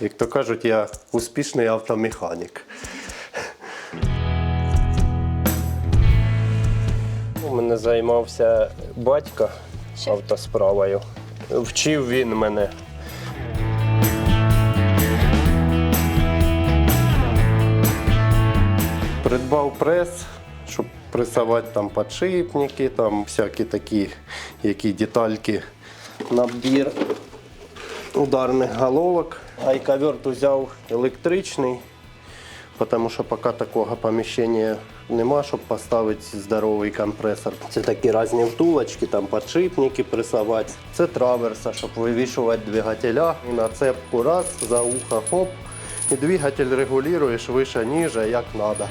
Як то кажуть, я успішний автомеханік. У мене займався батько автосправою. Вчив він мене. Придбав прес, щоб пресувати там подшипники, там всякі такі які детальки. Набір ударних головок. Айковерт взяв електричний, тому що поки такого поміщення нема, щоб поставити здоровий компресор. Це такі різні втулочки, там підшипники пресувати. Це траверса, щоб вивішувати двигателя. І на цепку раз, за ухо хоп. І двигатель регулюєш вище, ніже, як треба.